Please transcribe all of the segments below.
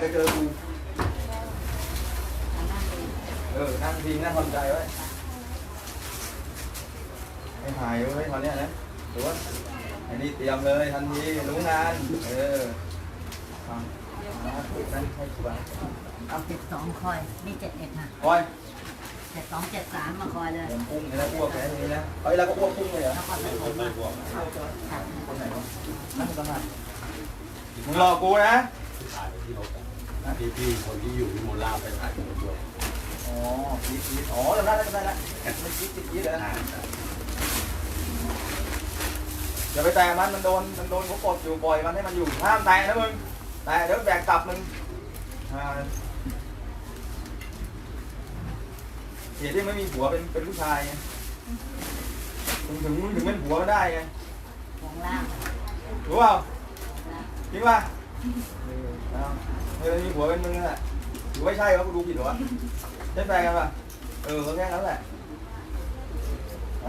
ไปเจอกูเออ นั่งพิงนั่งทำใจไว้ไม่หายไว้ตอนเนี้ยนะถือว่าอันนี้เตรียมเลยทันทีรู้งาน เออฟังมาคุยกันให้กูบ้างเอาเจ็ดสองคอย นี่เจ็ดเอ็ดค่ะคอยเจ็ดสองเจ็ดสามมาคอยเลยผมพุ่งเลยนะอ้วกแค่นี้นะเฮ้ยแล้วก็อ้วกพุ่งเลยเหรอแล้วก็ไปผมมาค่ะคนไหนวะนั่งตรงนั้นมึงรอกูนะ ถ่ายไปที่รถอะพี่พี่คนที่อยู่ที่โมล่าไปถ่ายกันด้วยอ๋อพีดพีดอ๋อจำได้แล้วจำได้แล้วมันพีดพีดพีดเลยนะอย่าไปแตะมันมันโดนมันโดนเขากดอยู่ปล่อยมันให้มันอยู่ห้ามแตะนะมึงแตะเดี๋ยวแบกกลับมึงอ่าเหตุที่ไม่มีผัวเป็นเป็นผู้ชายไงมึงถึงมึงถึงเป็นผัวมันได้ไงวงล่างรู้เปล่าจริงป่ะ เออเอาเออมีผัวเป็นมึงนั่นแหละหรือไม่ใช่วะกูดูผิดเหรอวะใช่แฟนกันป่ะเออก็แค่นั้นแหละ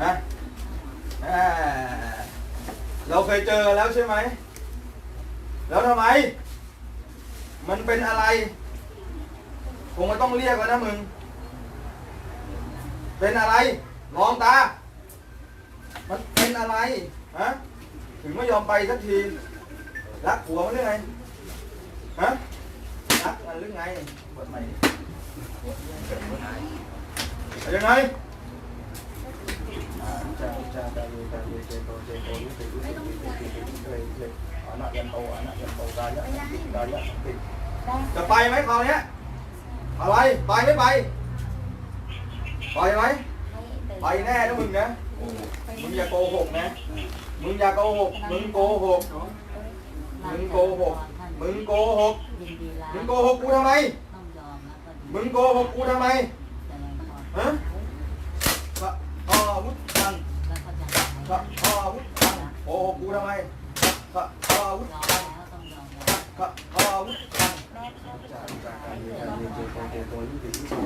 นะอ่าเราเคยเจอกันแล้วใช่ไหม แล้วทำไม มันเป็นอะไรคงไม่ต้องเรียกแล้วนะมึง เป็นอะไรมองตา มันเป็นอะไรฮะถึงไม่ยอมไปสักที รักผัวมันหรือไง ฮะรักมันหรือไงบทใหม่ดิเอายังไงจะจะจะเยจะเยเจโตเจโตรู้สึกรู้สึกรู้สึกรู้สึกรู้สึกเลยเลยอานะยันโตอานะยันโตกายะติกายะติจะไปไหมคราวเนี้ยอะไรไปไม่ไปไปไหมไปแน่นะมึงนะมึงอย่าโกหกนะมึงอย่าโกหกมึงโกหกมึงโกหก มึงโกหก ยินดีลามึงโกหกกูทำไม ต้องยอมแล้วก็มึงโกหกกูทำไม แสดงก่อนฮะ พระอาวุธทันแล้วก็จะพระอาวุธทันโกหกกูทำไมพระอาวุธยอมทันแล้วต้องยอมแล้วพระอาวุธทัน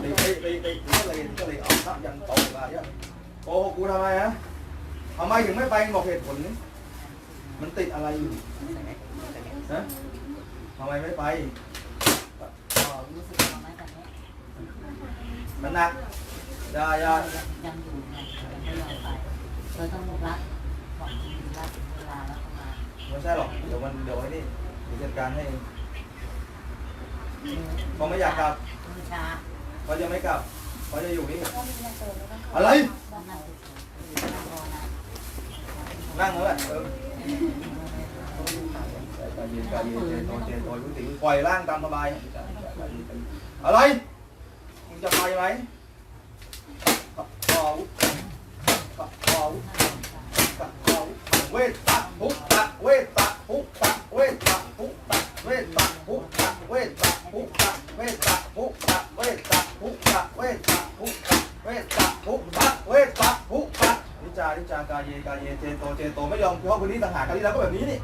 ตีตีตีตีก็เลยก็เลยเอาพระยันโตมาเยอะโกหกกูทำไมฮะทำไมถึงไม่ไปบอกเหตุผลนี่มันติดอะไรอยู่ฮะ ทำไมไม่ไปพระอาวุธรู้สึกยอมไหมตอนนี้มันหนักอยาอยายังอยู่ไงยังไม่ยอมไปเธอต้องรักก่อนรักถึงเวลาแล้วก็มาไม่ใช่หรอก เดี๋ยวมันเดี๋ยวไอ้นี่เดี๋ยวจัดการให้เองเขาไม่อยากกลับมือชาเขาจะไม่กลับเขาจะอยู่นี่ อะไรต้องนั่งเฉยๆนั่งรอนะนั่งแล้วแหละเออใจ เย็นใจเย็นเจนโตเจนโตรู้สึกปล่อยร่างตามสบาย อะไร มึงจะไปไหมอาวุธอาวุธอาวุธเวทตะพุทธะเวทตะพุทธะเวทตะพุทธะเวทตะพุทธะเวทตะพุทธะเวทตะพุทธะเวทตะพุทธะเวทตะพุทธะเวทตะพุทธะเวทตะพุทธะนิจานิจากายเยกายเยเจโตเจโตไม่ยอมเพราะคนนี้ต่างหากกันที่แล้วก็แบบนี้นี่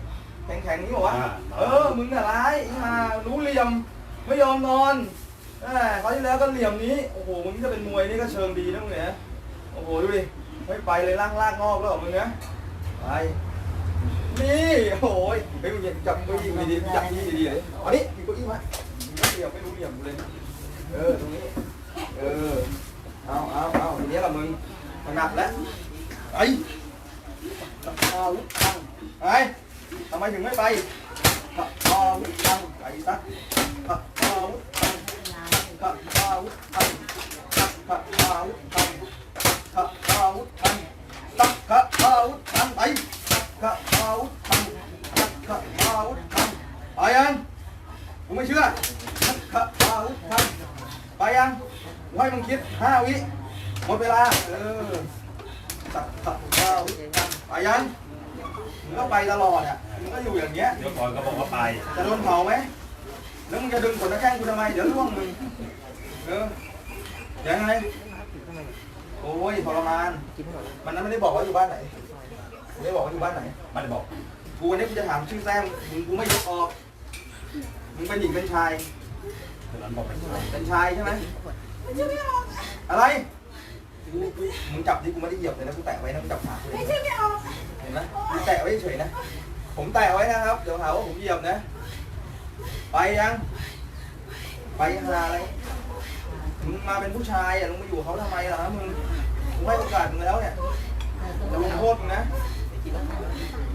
แข็งแข็งๆนี้บอกว่าเออมึงน่ะร้ายอีห่ารู้เหลี่ยมไม่ยอมนอนแหม คราวที่แล้วก็เหลี่ยมนี้ โอ้โห มึงนี่ถ้าเป็นมวยนี่ก็เชิงดีนะมึงเนี่ยโอ้โห ดูดิ ไม่ไปเลยล่างลางงอกแล้วเหรอมึงเนี่ยไป นี่โอ้ยเฮ้ยมึงอย่าจับเก้าอี้ดีๆจับที่ดีๆเลยเอานี่มีเก้าอี้มามึงก็เหลี่ยมไม่รู้เหลี่ยมกูเลย เออ ตรงนี้ เออ เอาเอาเอาทีนี้ละมึงถนัดแล้วไอ้อาวุธตังไอ้ทำไมถึงไม่ไปอาวุธตั้งไปซะอาวุธตั้ง ไปพระอาวุธทันพระอาวุธทันไปยังกูไม่เชื่อพระอาวุธทันไปยังกูให้มึงคิดห้าวิหมดเวลา เออตักพระอาวุธทันไปยังมึงก็ไปตลอดอะมึงก็อยู่อย่างเงี้ย เดี๋ยวก่อนก็บอกว่าไป จะโดนเผาไหม แล้วมึงจะดึงขนตะแข้งกูทำไม เดี๋ยวล่วงมึง เออ ยังไง โอ้ยทรมาน มันนั้นไม่ได้บอกว่าอยู่บ้านไหน ไม่ได้บอกว่าอยู่บ้านไหนม่ได้บอก กูวันนี้กูจะถามชื่อแซมมึงกูไม่ยกออก มึงเป็นหญิงเป็นชายตอนนั้นบอกไม่ใช่เป็นชายใช่ไหมอะไร กูมึงจับดิกูไม่ได้เหยียบเลยนะกูแตะไว้นะกูจับขากูเองนะเห็นไหมกูแตะไว้เฉยนะ ผมแตะไว้นะครับ เดี๋ยวหาว่าผมเหยียบนะ ไปยัง ไปหาอะไรมึงมาเป็นผู้ชายอะมึงมาอยู่เขาทำไมล่ะมึงกูให้โอกาสมึงแล้วเนี่ยเธอจะลงโทษมึงนะ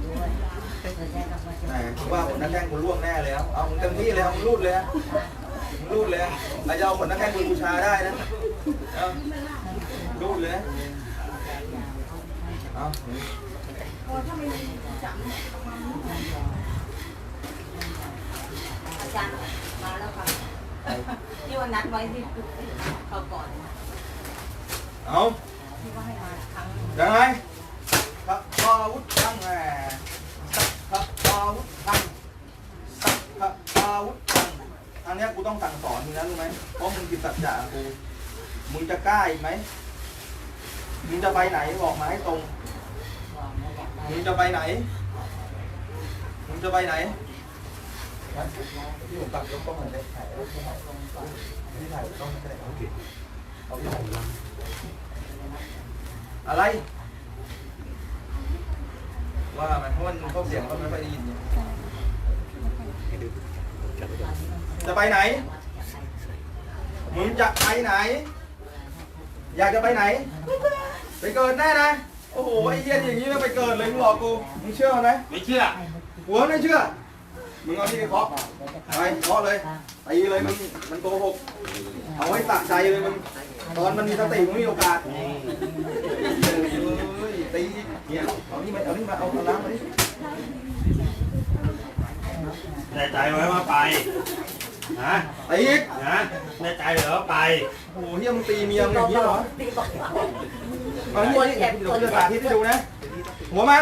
ด้วยเธอใช้คำว่าแหมกูว่าผลนักแข่งกูล่วงแน่เลยครับเอามึงเต็มที่เลยเอามึงรูดเลยมึงรูดเลยใครจะเอาผลนักแข่งกูบูชาได้นะเอารูดเลยเอาอา จารย์มาแล้วค่ะที่วันนัดไว้ที่เขาก่อนเอาที่ว่าให้มาครั้งยังไงสักพาวุธทั้งแหมสักพาวุธทั้งสักพาวุธทั้งอันเนี้ยกูต้องสั่งสอนมึงนะรู้ไหมเพราะมึงผิดสัจจะกู มึงจะกล้าอีกไหมมึงจะไปไหนบอกมาให้ตรงบอกไม่อยากได้มึงจะไปไหนมึงจะไปไหน ที่ผมตัดก็ต้องเหมือนได้ถ่ายรูปที่ถ่ายที่ถ่ายต้องไม่ได้โอเคเอาที่ถ่ายอะไรว่ามันเพราะมันเขาเสียงเขาไม่ค่อยได้ยินเนี่ยจะไปไหน มึงจะไปไหน อยากจะไปไหน ไปเกิดแน่นะ โอ้โห ไอ้เหี้ยอย่างนี้ไม่ไปเกิดเลยมึงหลอกกู มึงเชื่อมันไหมไม่เชื่อหัวไม่เชื่อ มึงเอาที่ไปเคาะไปเคาะเลยตีเลยมันมันโกหก เอาไว้ตักใจเลยมึงตอนมันมีสติมึงมีโอกาสเฮ้ยตีเนี่ยเอานี่มาเอานี่มาเอาเอาน้ำมาดิแน่ใจไว้ว่าไปฮะตีอีกนะแน่ใจเหรอว่าไปโอ้โหเฮียมึงตีเมียมึงอย่างนี้เหรอตีบอกเอานี่นี่เดี๋ยวกูจะสาธิตให้ดูนะหัวมา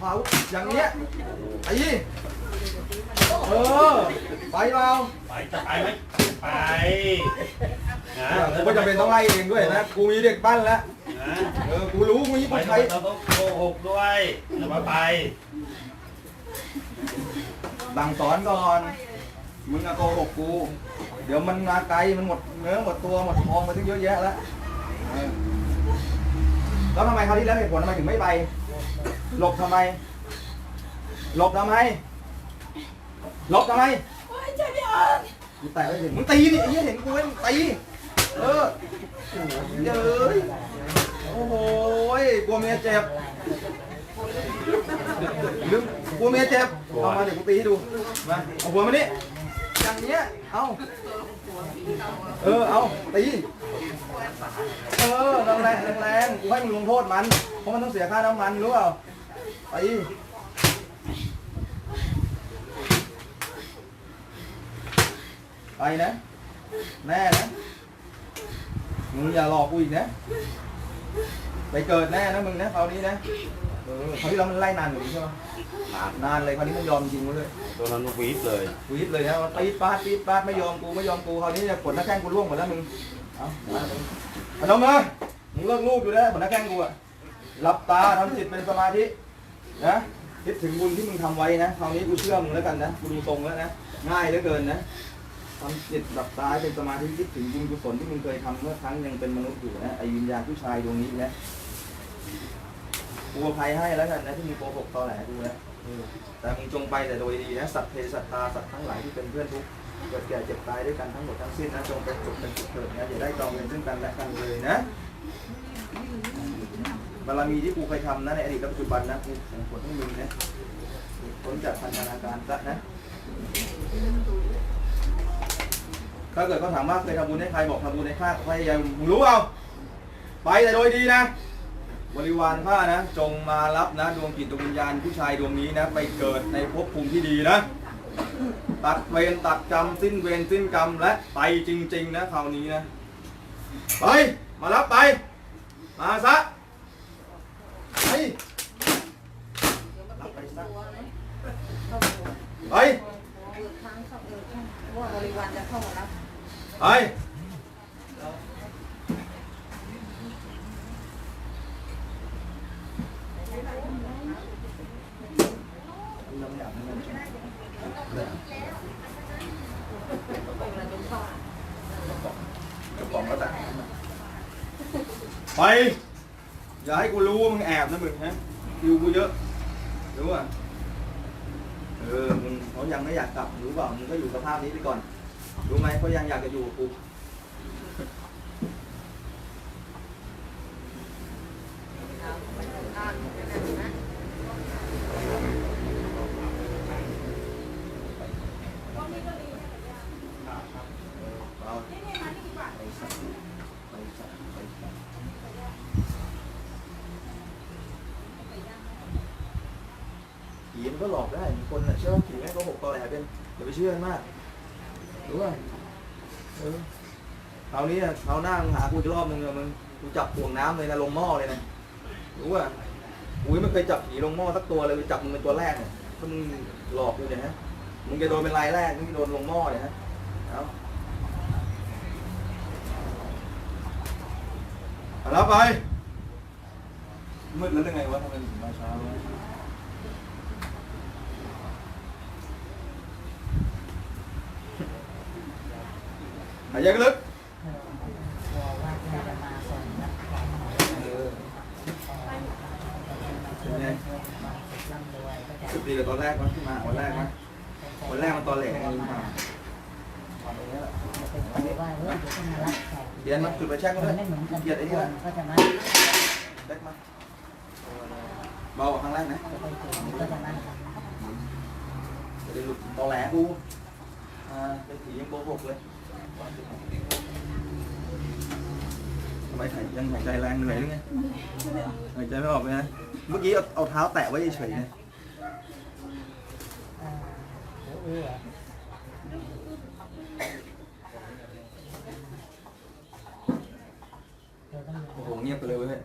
เผาอย่างเนี้ยตี เออ ไปเปล่าไปจะไปไหมไปนะกูก็จะเป็นต้องไล่เองด้วยนะ กูมีเด็กบ้านแล้ว นะเออ กูรู้กูมีไปผู้ต้ใช้องเราต้องโกหกด้วยแต่ว่าไปสั่งสอนก่อน มึงอะโกหกกู เดี๋ยวมันมาไกล มันหมดเนื้อหมดตัวหมดทองไปตั้งเยอะแยะแล้วเออแล้วทำไมคราวที่แล้วเหตุผลทำไมถึงไม่ไป หลบทำไม หลบทำไม หลบทำไมกูแตะไม่เห็นมึงตีดิไอ้เหี้ยเห็นกูไหมมึงตีเออโอ้โหเยอะโอ้โหกลัวเมียเจ็บลืมกลัวเมียเจ็บเอามาเดี๋ยวกูตีให้ดูมาเอาหัวมานี่อย่างเงี้ยเอาเออเอาตีเออแรงแรงแรงๆกูให้มึงลงโทษมันเพราะมันต้องเสียค่าน้ำมันรู้เปล่าตี ไปนะ แน่นะ มึงอย่าหลอกกูอีกนะ ไปเกิดแน่นะมึงนะคราวนี้นะ เออคราวที่เรามันไล่นานกว่านี้ใช่ไหมนานเลยคราวนี้มันยอมจริงกูเลยตัวนั้นวีดเลยวีดเลยนะมันตีดปาดตีดปาดไม่ยอมกูไม่ยอมกูคราวนี้เนี่ยผลหน้าแข้งกูร่วงหมดแล้วมึง เอามามึงพนมมือมึงเลิกลูกอยู่แล้วผลหน้าแข้งกูอะหลับตาทำจิตเป็นสมาธินะคิดถึงบุญที่มึงทำไว้นะคราวนี้กูเชื่อมึงแล้วกันนะกูดูทรงแล้วนะง่ายเหลือเกินนะ ทำจิตหลับตาให้เป็นสมาธิคิดถึงบุญกุศลที่มึงเคยทำเมื่อครั้งยังเป็นมนุษย์อยู่นะไอ้วิญญาณผู้ชายดวงนี้นะกูอภัยให้แล้วกันนะที่มึงโกหกตอแหลกูนะแต่มึงจงไปแต่โดยดีนะสัตว์เพศสัตตาสัตว์ทั้งหลายที่เป็นเพื่อนทุกเกิดแก่เจ็บตายด้วยกันทั้งหมดทั้งสิ้นนะจงเป็นสุขเป็นสุขเถิดนะอย่าได้จองเวรซึ่งกันและกันเลยนะบารมีที่กูเคยทำนะในอดีตและปัจจุบันนะกูส่งผลให้มึงนะพ้นจากพันธนาการซะนะ ถ้าเกิดเขาถามว่าเคยทำบุญให้ใครบอกทำบุญให้ข้าพยายามมึงรู้เปล่าไปแต่โดยดีนะบริวารข้านะ จงมารับนะ ดวงจิตดวงวิญญาณผู้ชายดวงนี้นะ ไปเกิดในภพภูมิที่ดีนะ ตัดเวรตัดกรรมสิ้นเวรสิ้นกรรมและไปจริง ๆ นะคราวนี้นะ ไป มารับไป มาซะไปรับไปซะไปครั้งเข้าเออว่าบริวารจะเข้ามารับ ไปกระป๋องก็แต่ไปอย่าให้กูรู้ว่ามึงแอบนะมึงฮะอยู่กูเยอะรู้อะเออมึงเขายังไม่อยากกลับรู้เปล่ามึงก็อยู่สภาพนี้ไปก่อน รู้ไหมเขายังอยากจะอยู่กับกูผีมันก็หลอกได้ คนน่ะเชื่อผีแม่งก็หกตอแหลเป็นอย่าไปเชื่อนมาก รู้ป่ะเออคราวนี้อะคราวหน้ามึงหากูอีกรอบนึงอะมึงกูจับถ่วงน้ำเลยนะลงหม้อเลยนะรู้ป่ะกูยังไม่เคยจับผีลงหม้อสักตัวเลยไปจับมึงเป็นตัวแรกเนี่ยถ้ามึงหลอกกูเนี่ยฮะมึงจะโดนเป็นรายแรกมึงจะโดนลงหม้อเนี่ยฮะเอาเอาแล้วไปมืดแล้วยังไงวะทำไมถึงมาเช้าวะายใจลึกเออกลัวว่าแกจะมาส่งรับของเออเป็นไงร่ำรวยก็จะสุดดีกับตอนแรกมั้ยที่มาวันแรกมั้ยวันแรกมันตอนแหลกไงลืมมาจะเป็นคนว่าเฮ้ยเดี๋ยวจะมารับแขกเรียนมาจุดไปแช่งก็มัได้นไม่เหมือนกันเกียดไอ้ทุนี่กคละนก็จะมาเล็กมาเบากว่าครั้งแรกนะจะไปถึงก็จะมาจะได้หลุดตอแหลกูอ่าเป็นผียังโกหกเลย ทำไมหายยังหายใจแรงเหนื่อยหรือไงหายใจไม่ออกเลยนะ เมื่อกี้เอาเอาเท้าแตะไว้เฉยๆนะอ่าเอื้อโอ้โหเงียบไปเลยเว้ย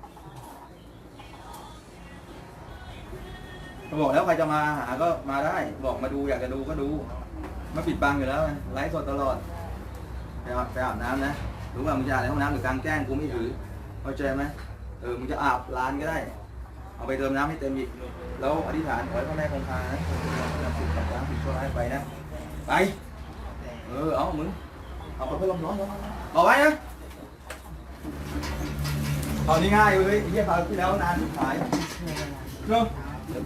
เขาบอกแล้วใครจะมาหาก็มาได้ บอกมาดูอยากจะดูก็ดู ไม่ปิดบังอยู่แล้วไงไลฟ์สดตลอด ไปอาบไปอาบน้ำนะรู้ป่ะมึงจะอาบในห้องน้ำหรือกลางแจ้งกูไม่ถือเข้าใจไหมเออมึงจะอาบร้านก็ได้ เอาไปเติมน้ำให้เต็มอีกแล้วอธิษฐานขอให้พ่อแม่คงคานะนำสิ่งต่างๆสิ่งชั่วร้ายไปนะไปเออเอามึงเอาไปเพื่อลมร้อนร้อนร้อนเอาไว้นะตอนนี้ง่ายเว้ยไอ้เฮียคราวที่แล้วนานสุดท้ายเนาะ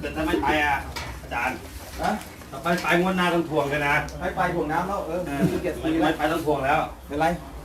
แต่ถ้าไม่ไปอะอาจารย์ฮะถ้า ไปไปงวดหน้าต้องทวงเลยนะให้ไปถ่วงน้ำแล้ว เออเออขี้เกียจไม่ตีไม่แล้วไปต้องทวงแล้ว เป็นไรเ